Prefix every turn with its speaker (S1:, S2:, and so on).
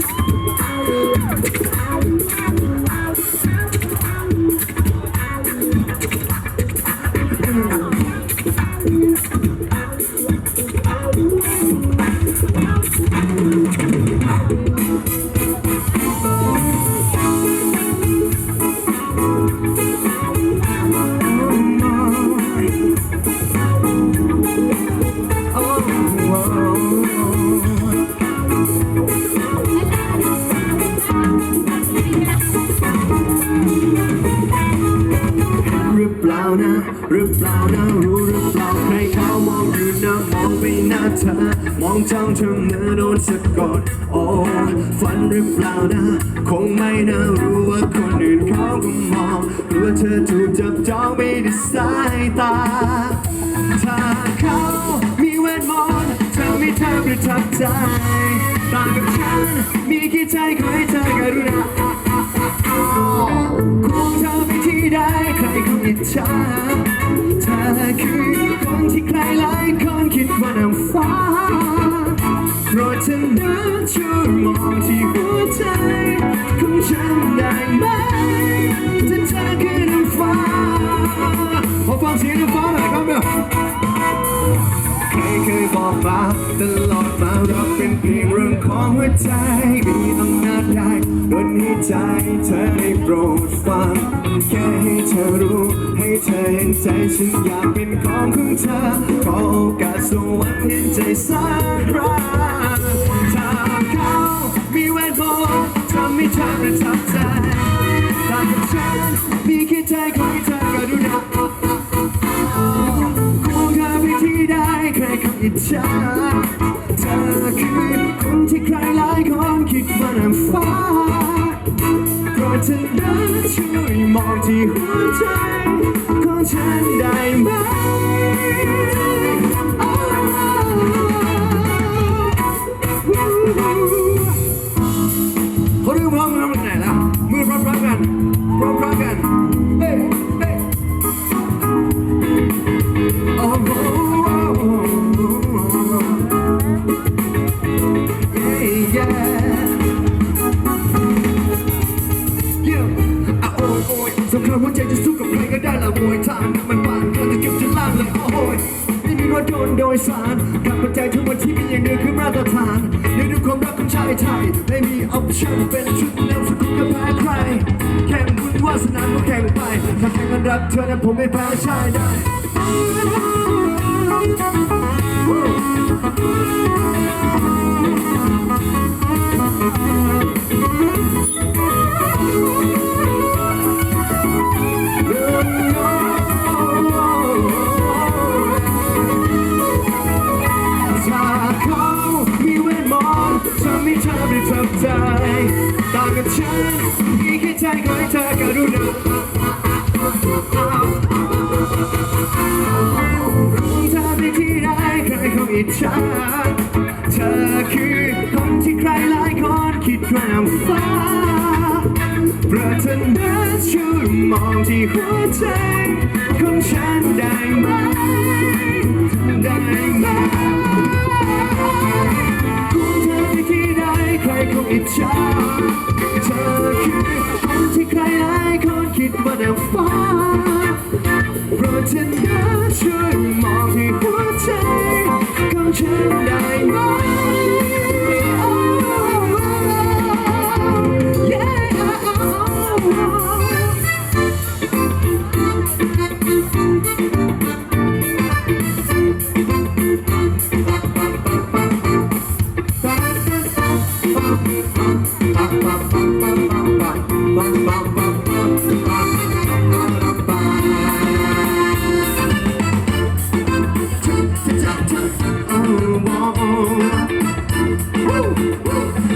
S1: Thank you. นะหรือเปล่านะรู้หรือเปล่าใครเขามองอยู่นะมองไปหน้าเธอมองจ้องเธอเมื่อโดนสะกดโอ้ฝันหรือเปล่านะคงไม่นะรู้ว่าคนอื่นเขาก็มองหรือว่าเธอถูกจับจ้องไม่ได้สายตาถ้าเขามีเวทมนต์ทำให้เธอประทับใจต่างกับฉันมีแค่ใจขอให้เธอกรุณา อิจฉาเธอคือคนที่ใครหลายคนคิดว่านางฟ้าโปรดเธอนะช่วยมองที่หัวใจของฉันได้ไหมถ้าเธอคือนางฟ้าขอฟังเสียงนางฟ้าหน่อยครับเนี่ย ใครเคยบอกมาตลอดมาเราเป็นเพียงเรื่องของหัวใจมีอำนาจได้ดนให้ใจเธอได้โปรดฟังแค่ให้เธอรู้ให้เธอเห็นใจฉันอยากเป็นของของเธอขอโอกาสสวรรค์เห็นใจสักครั้งถ้าเขามีเวทมนต์ทำให้เธอประทับใจต่างกับฉันมี ฉาเธอคือคนที่ใครหลายคนคิดว่านางฟ้าโปรดเธอนะช่วยมองที่หัวใจของฉันได้ไหม มันบางเกินจะเก็บจนล่างแลยโอ้ยไม่มีรถยนต์โดยสารกับปัจจัยทุกวันที่มีอย่างเดียวคือมาตรฐานในดูความรักของชายไทยไม่มีออปชั่นเป็นชุดแนวสกุลกับแพ้ใครแข่งบุญวาสนาก็แข่งไปถ้าแข่งกันรักเธอนั้นผมไม่แพ้ชายได้ำให้เธอได้ทับใจต่างกับฉันมีแค่ใจขอให้เธอกรุณาของเธอไปที่ใดใครเขาอิจฉาเธอคือคนที่ใครหลายคนคิดว่านางฟ้าโปรดเธอนะช่วยมองที่หัวใจของฉันได้ไหมได้ไหม ฉาเธอคือคนที่ใครหลายคนคิดว่านาฟ้าโปรดเธอนะฉัน Woo, woo.